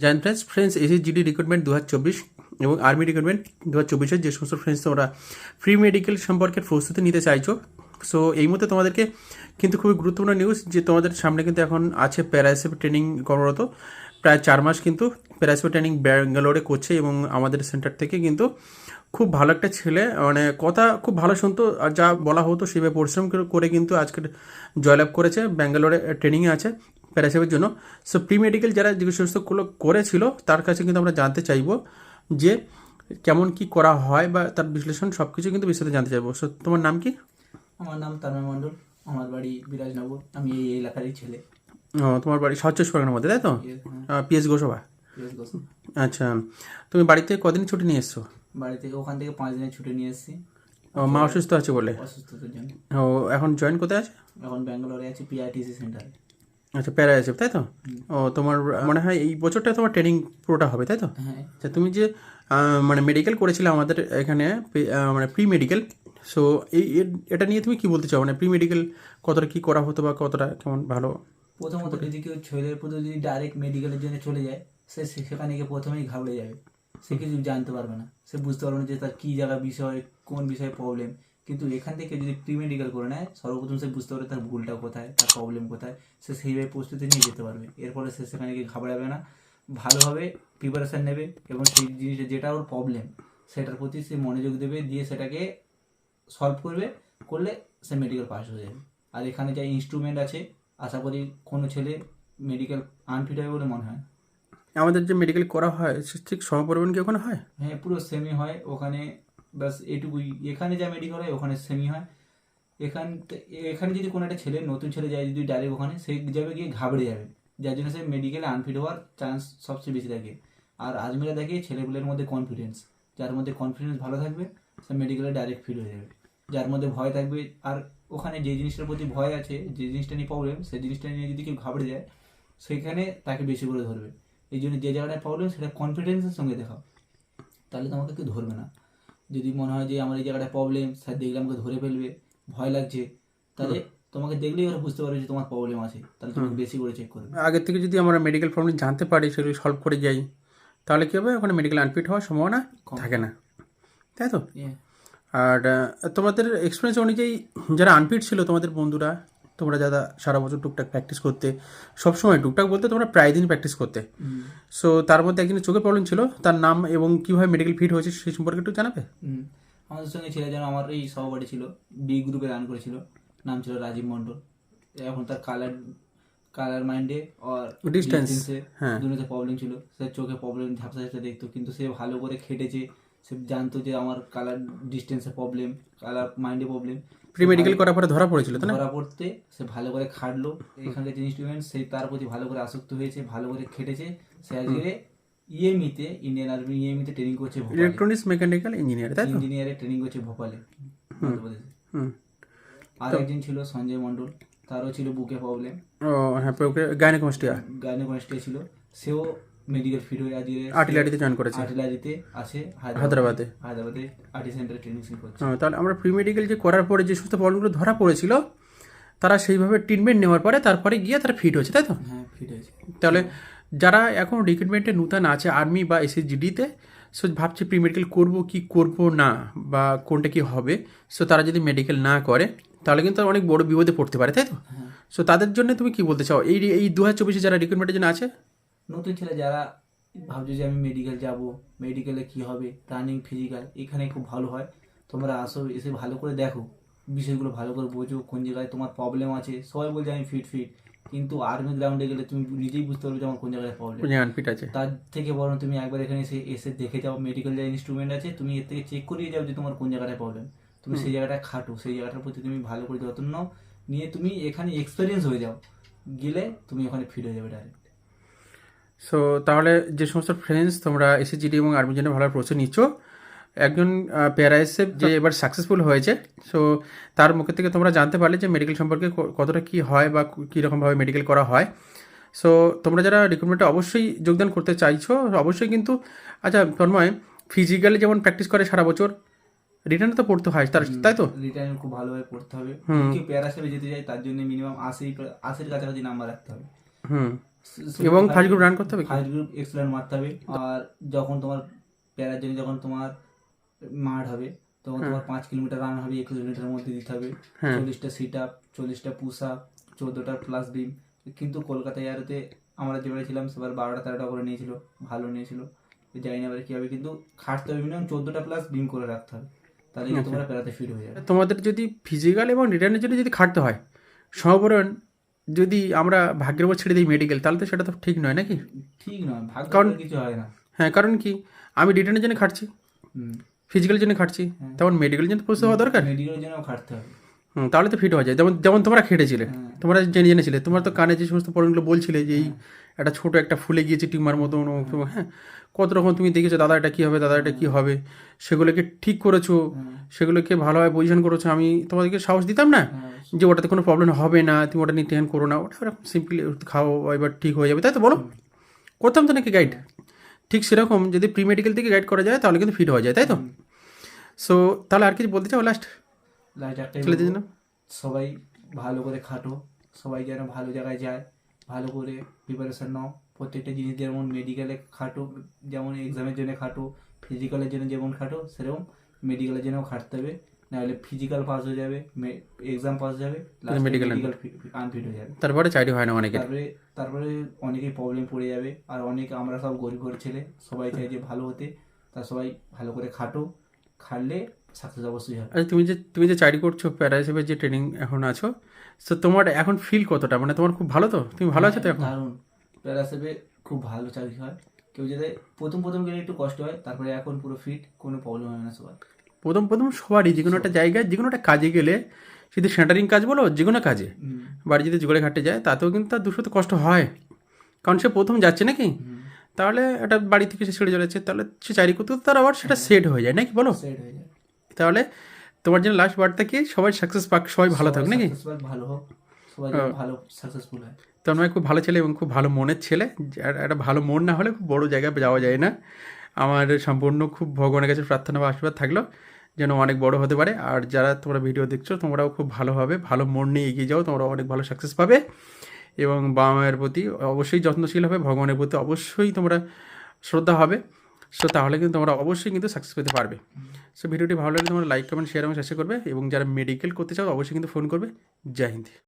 জানেন friends friends SSGD recruitment দু এবং আর্মি রিক্রুটমেন্ট দু হাজার চব্বিশের যে সমস্ত ফ্রেন্ডস তোমরা ফ্রি মেডিকেল সম্পর্কে প্রস্তুতি নিতে চাইছো। সো এই মুহূর্তে তোমাদেরকে কিন্তু খুবই গুরুত্বপূর্ণ নিউজ যে তোমাদের সামনে কিন্তু এখন আছে প্যারাসেপ ট্রেনিং কর্মরত। প্রায় চার মাস কিন্তু প্যারাসেপ ট্রেনিং ব্যাঙ্গালোরে করছে এবং আমাদের সেন্টার থেকে কিন্তু খুব ভালো একটা ছেলে মানে কথা খুব ভালো শুনতো, আর যা বলা হতো সেভাবে পরিশ্রম করে কিন্তু আজকের জয়লাভ করেছে। ব্যাঙ্গালোরে ট্রেনিংয়ে আছে। প্যারাসেপের জন্য। সো প্রি মেডিকেল যারা যে সমস্তগুলো করেছিল তার কাছে কিন্তু আমরা জানতে চাইব যে কেমন কি করা হয় বা তার বিশ্লেষণ সব কিছু কিন্তু বিস্তারিত জানতে চাইব। সো তোমার নাম কি? আমার নাম তারময় মণ্ডল। আমার বাড়ি বিরাজনগর। আমি এই এলাকারই ছেলে। ও, তোমার বাড়ি চব্বিশ পরগনার মধ্যে তাই তো? পিএস গোসভা আচ্ছা তুমি বাড়িতে কদিন ছুটি নিয়ে এসছো? বাড়িতে ওখান থেকে পাঁচ দিনের ছুটি নিয়ে এসেছি। ও, মা অসুস্থ আছে বলে? অসুস্থতার জন্য। ও এখন জয়েন কোথায় আছে? এখন ব্যাঙ্গালোরে আছি পিআইটিসি সেন্টারে আচ্ছা প্যারা আছে তাই তো? ও তোমার মনে হয় এই বছরটা তোমার ট্রেনিং পুরোটা হবে তাই তো? হ্যাঁ। আচ্ছা তুমি যে মানে মেডিকেল করেছিলে আমাদের এখানে মানে প্রি মেডিকেল সো এই এটা নিয়ে তুমি কি বলতে চাও? মানে প্রি মেডিকেল কতটা কি করা হতো বা কতটা কেমন ভালো? প্রথমত যদি কেউ ছেলের প্রতি যদি ডাইরেক্ট মেডিকেলের জন্য চলে যায় সে সে- সেখানে গিয়ে প্রথমেই ঘাবড়ে যাবে। সে কিছু জানতে পারবে না। সে বুঝতে পারবে না যে তার কী জায়গা বিষয় কোন বিষয়ে প্রবলেম কিন্তু এখান থেকে যদি প্রি মেডিকেল করে নেয় সর্বপ্রথম সে বুঝতে পারবে তার ভুলটা কোথায় তার প্রবলেম কোথায়। সে সেইভাবে প্রস্তুতি নিয়ে যেতে পারবে। এর ফলে সে সেখানে গিয়ে ঘাবড়াবে না। ভালোভাবে প্রিপারেশান নেবে এবং সেই জিনিসটা যেটা ওর প্রবলেম সেটার প্রতি সে মনোযোগ দেবে দিয়ে সেটাকে সলভ করবে করলে সে মেডিকেল পাস হয়ে যাবে। আর এখানে যা ইনস্ট্রুমেন্ট আছে আশা করি কোনো ছেলে মেডিকেল আনফিট হবে বলে মনে হয় আমাদের যে মেডিকেল করা হয় সে ঠিক সমপরিমাণ কি ওখানে হয়? হ্যাঁ পুরো সেমি হয়। ওখানে ব্যাস এটুকুই এখানে যা মেডিকেল হয়, ওখানে সেমি হয়। এখান এখানে যদি কোনো একটা ছেলে, নতুন ছেলে যায় যদি ডাইরেক্ট ওখানে, সে যাবে গিয়ে ঘাবড়ে যাবে। যার জন্য সে মেডিকেলে আনফিট হওয়ার চান্স সবচেয়ে বেশি থাকে। আর আজমিরা দেখে ছেলেগুলোর মধ্যে কনফিডেন্স যার মধ্যে কনফিডেন্স ভালো থাকবে, সে মেডিকেলে ডাইরেক্ট ফিট হয়ে যাবে। যার মধ্যে ভয় থাকবে, আর ওখানে যে জিনিসটার প্রতি ভয় আছে, যে জিনিসটা নিয়ে প্রবলেম সেই জিনিসটা নিয়ে যদি কেউ ঘাবড়ে যায়, সেখানে তাকে বেশি করে ধরবে। এই জন্য যে জায়গাটায় প্রবলেম সেটা কনফিডেন্সের সঙ্গে দেখাও। তাহলে তোমাকে কেউ ধরবে না। যদি মনে হয় যে আমার এই জায়গাটা প্রবলেম স্যার দেখলে আমাকে ধরে ফেলবে ভয় লাগছে তাহলে তোমাকে দেখলেই ওরা বুঝতে পারবে যে তোমার প্রবলেম আছে তাহলে তোমাকে বেশি করে চেক করবে। আগের থেকে যদি আমরা মেডিকেল প্রবলেম জানতে পারি সেগুলো সলভ করে যাই তাহলে কী হবে? ওখানে মেডিকেল আনফিট হওয়ার সম্ভাবনা থাকে না। তাই তো? আর তোমাদের এক্সপিরিয়েন্স অনুযায়ী যারা আনফিট ছিল তোমাদের বন্ধুরা তোমরা যারা সারা বছর টুকটাক প্র্যাকটিস করতে সবসময় টুকটাক বলতে তোমরা প্রায় দিন প্র্যাকটিস করতে। সো তার মধ্যে একজনের চোখের প্রবলেম ছিল তার নাম এবং কীভাবে মেডিকেল ফিট হয়েছে সেই সম্পর্কে একটু জানাবে। আমাদের সঙ্গে ছিল যেন আমার এই সহপাঠী ছিল বি গ্রুপে রান করেছিল নাম ছিল রাজীব মণ্ডল। এখন তার কালার কালার মাইন্ডে আর distance-এ হ্যাঁ। দুটোতে প্রবলেম ছিল। সে চোখে প্রবলেম ঝাপসা ঝাপসা দেখতো কিন্তু সে ভালো করে খেটেছে। সে জানতো যে আমার কালার ডিস্টেন্সে প্রবলেম কালার মাইন্ডে প্রবলেম প্রি মেডিকেল করার পরে ধরা পড়েছিল তাই না? ধরা পড়তে সে ভালো করে খাটলো এখানকার যে ইনস্ট্রুমেন্ট সে তার প্রতি ভালো করে আসক্ত হয়েছে ভালো করে খেটেছে। সে আজকে ইএমিতে ইন্ডিয়ান আর্মি ইএমিতে ট্রেনিং করছে ভোপালে। ইলেকট্রনিক্স মেকানিক্যাল ইঞ্জিনিয়ার তাই ইঞ্জিনিয়ারে ট্রেনিং করছে ভোপালে আর একজন ছিল সঞ্জয় মণ্ডল তারও ছিল বুকে প্রবলেম ও হ্যাঁ গাইনোকমাস্টিয়া গাইনোকনিস্টে ছিল। সেও মেডিকেল ফিট হয়ে আজকে আর্টিলারিতে জয়েন করেছে। আর্টিলারিতে আছে হায়দ্রাবাদে হায়দ্রাবাদে। আর্টি সেন্টারে ট্রেনিং করছে। হ্যাঁ, তাহলে আমরা প্রি মেডিকেল যে করার পরে যে সমস্ত প্রবলেমগুলো ধরা পড়েছিল তারা সেইভাবে ট্রিটমেন্ট নেওয়ার পরে তারপরে গিয়ে তারা ফিট হয়েছে তাই তো? হ্যাঁ ফিট হয়েছে। তাহলে যারা এখন রিক্রুটমেন্টে নূতন আছে আর্মি বা এসএসজিডিতে সো ভাবছে প্রি মেডিকেল করব কি করব না বা কোনটা কি হবে সো তারা যদি মেডিকেল না করে তাহলে কিন্তু অনেক বড় বিপদে পড়তে পারে তাই তো? হ্যাঁ। সো তাদের জন্য তুমি কি বলতে চাও? এই এই দু হাজার চব্বিশে যারা রিক্রুটমেন্টের জন্য আছে নতুন ছেলে যারা ভাবছ যে আমি মেডিকেল যাব মেডিকেলে কি হবে রানিং ফিজিক্যাল এখানে খুব ভালো হয়। তোমরা আসো এসে ভালো করে দেখো বিষয়গুলো ভালো করে বোঝো কোন জায়গায় তোমার প্রবলেম আছে। সবাই বলছে আমি ফিট ফিট কিন্তু আর্মি গ্রাউন্ডে গেলে তুমি নিজেই বুঝতে পারবে যে আমার কোন জায়গায় প্রবলেম আছে। তার থেকে বরং তুমি একবার এখানে এসে এসে দেখে যাও মেডিকেল যা ইনস্ট্রুমেন্ট আছে তুমি এর থেকে চেক করিয়ে যাও যে তোমার কোন জায়গাটায় প্রবলেম তুমি সেই জায়গাটা খাটো সেই জায়গাটার প্রতি তুমি ভালো করে যত্ন নাও নিয়ে তুমি এখানে এক্সপিরিয়েন্স হয়ে যাও। গেলে তুমি ওখানে ফিট হয়ে যাবে ডাইরেক্ট সো তাহলে যে সমস্ত ফ্রেন্ডস তোমরা এসএসজিডি এবং আর্মির জন্য ভালো প্রস্তুতি নিচ্ছ একজন প্যারাএসএফ যে এবার সাকসেসফুল হয়েছে সো তার মুখের থেকে তোমরা জানতে পারলে যে মেডিকেল সম্পর্কে কতটা কি হয় বা কীরকমভাবে মেডিকেল করা হয়। সো তোমরা যারা রিক্রুটমেন্টে অবশ্যই যোগদান করতে চাইছো অবশ্যই কিন্তু আচ্ছা তন্ময় ফিজিক্যালি যেমন প্র্যাকটিস করে সারা বছর রিটার্ন তো পড়তে হয় তার তাই তো? রিটার্ন খুব ভালোভাবে পড়তে হবে। হুম। কেউ প্যারা হিসেবে যেতে চায় তার জন্য মিনিমাম আশি আশির কাছাকাছি নাম্বার রাখতে হবে। হুম। এবং ফার্স্ট গ্রুপ রান করতে হবে? ফার্স্ট গ্রুপ এক্সেলেন্ট মারতে হবে। আর যখন তোমার প্যারার জন্য যখন তোমার মাঠ হবে তখন তোমার পাঁচ কিলোমিটার রান হবে একুশ মিনিটের মধ্যে দিতে হবে। হ্যাঁ। চল্লিশটা সিট আপ চল্লিশটা পুশ আপ চোদ্দোটা প্লাস বিম কিন্তু কলকাতা এয়ারতে আমরা যেবারে ছিলাম সেবার বারোটা তেরোটা করে নিয়েছিল ভালো নিয়েছিল। জানি না এবারে কি হবে কিন্তু খাটতে হবে মিনিমাম চোদ্দোটা প্লাস বিম করে রাখতে হবে। তাহলে কিন্তু তোমরা প্যারাতে ফিট হয়ে যাবে। তোমাদের যদি ফিজিক্যাল এবং রিটার্নের জন্য যদি খাটতে হয় সমপরণ যদি আমরা ভাগ্যের উপর ছেড়ে দিই মেডিকেল তাহলে তো সেটা তো ঠিক নয় নাকি? ঠিক নয় ভাগ্য কারণ- কিছু হয় না। হ্যাঁ কারণ কি? আমি রিটার্নের জন্য খাটছি ফিজিক্যালের জন্য খাটছি হ্যাঁ। তেমন মেডিকেলের জন্য প্রস্তুত হওয়া দরকার? মেডিকেলের জন্য খাটতে হবে। হুম, তাহলে তো ফিট হওয়া যায়। যেমন যেমন তোমরা খেটেছিলে হ্যাঁ। তোমরা জেনে জেনেছিলে তোমরা তো কানে যে সমস্ত পড়নগুলো বলছিলে যে এই একটা ছোট একটা ফুলে গিয়েছে টিউমার মতো হ্যাঁ। কত রকম তুমি দেখেছ দাদা এটা কী হবে দাদা এটা কী হবে? সেগুলোকে ঠিক করেছ সেগুলোকে ভালোভাবে পজিশন করেছ আমি তোমাদেরকে সাহস দিতাম না হ্যাঁ, যে ওটাতে কোনো প্রবলেম হবে না তুমি ওটা নিয়ে টেন করো না ওটা ওরকম সিম্পলি খাও এবার ঠিক হয়ে যাবে তাই তো বলো? করতাম তো নাকি গাইড ঠিক সেরকম যদি প্রি মেডিকেল থেকে গাইড করা যায় তাহলে কিন্তু ফিট হয়ে যায় তাই তো? সো তাহলে আর কিছু বলতে চাও লাস্ট সবাই ভালো করে খাটো সবাই যেন ভালো জায়গায় যায়। ভালো করে প্রিপারেশন নাও। প্রত্যেকটা জিনিস যেমন মেডিকেলে খাটো যেমন এক্সামের জন্য খাটো ফিজিক্যালের জন্য যেমন খাটো সেরকম মেডিকেলের জন্যও খাটতে হবে। নাহলে ফিজিক্যাল পাস হয়ে যাবে এক্সাম পাস হয়ে যাবে মেডিকেল আনফিট হয়ে যাবে। তারপরে চাকরি হয় না অনেকের। তারপরে তারপরে অনেকেই প্রবলেম পড়ে যাবে। আর অনেক আমরা সব গরিব ঘরের ছেলে সবাই চাই যে ভালো হতে। তা সবাই ভালো করে খাটো খাটলে সাকসেস অবশ্যই হবে। আচ্ছা তুমি যে তুমি যে চাকরি করছ প্যারা হিসেবে যে ট্রেনিং এখন আছো তো তোমার এখন ফিল কতটা? মানে তোমার খুব ভালো তো? তুমি ভালো আছো তো এখন? দারুণ। প্যারাসেপে খুব ভালো চাকরি হয়। কেউ যদি প্রথম প্রথম গেলে একটু কষ্ট হয় তারপরে এখন পুরো ফিট কোনো প্রবলেম হয় না সবার। প্রথম প্রথম সবারই যে কোনো একটা জায়গায় যে কোনো একটা কাজে গেলে শুধু সেন্টারিং কাজ বলো যে কোনো কাজে বাড়ি যদি জোগাড়ে ঘাটে যায় তাতেও কিন্তু তার দুশো তো কষ্ট হয়। কারণ সে প্রথম যাচ্ছে নাকি? তাহলে একটা বাড়ি থেকে সে ছেড়ে চলে যাচ্ছে তাহলে সে চাকরি করতে করতে তার আবার সেটা সেট হয়ে যায় নাকি বলো? সেট হয়ে যায়। তাহলে তোমার জন্য লাস্ট বার্তা কি? সবাই সাকসেস পাক সবাই ভালো থাক নাকি? ভালো হোক। সবাই ভালো সাকসেসফুল হয়। তন্ময় খুব ভালো ছেলে এবং খুব ভালো মনের ছেলে। একটা ভালো মন না হলে খুব বড় জায়গায় যাওয়া যায় না। আমার সম্পূর্ণ খুব ভগবানের কাছে প্রার্থনা বা আশীর্বাদ থাকল যেন অনেক বড় হতে পারে। আর যারা তোমরা ভিডিও দেখছ তোমরাও খুব ভালোভাবে ভালো মন নিয়ে এগিয়ে যাও তোমরা অনেক ভালো সাকসেস পাবে। এবং বাবা মায়ের প্রতি অবশ্যই যত্নশীল হবে। ভগবানের প্রতি অবশ্যই তোমরা শ্রদ্ধা হবে। সো তাহলে কিন্তু তোমরা অবশ্যই কিন্তু সাকসেস পেতে পারবে। সো ভিডিওটি ভালো লাগলে তোমরা লাইক কমেন্ট শেয়ার এবং শেষে করবে এবং যারা মেডিকেল করতে চাও, অবশ্যই কিন্তু ফোন করবে। জয় হিন্দ।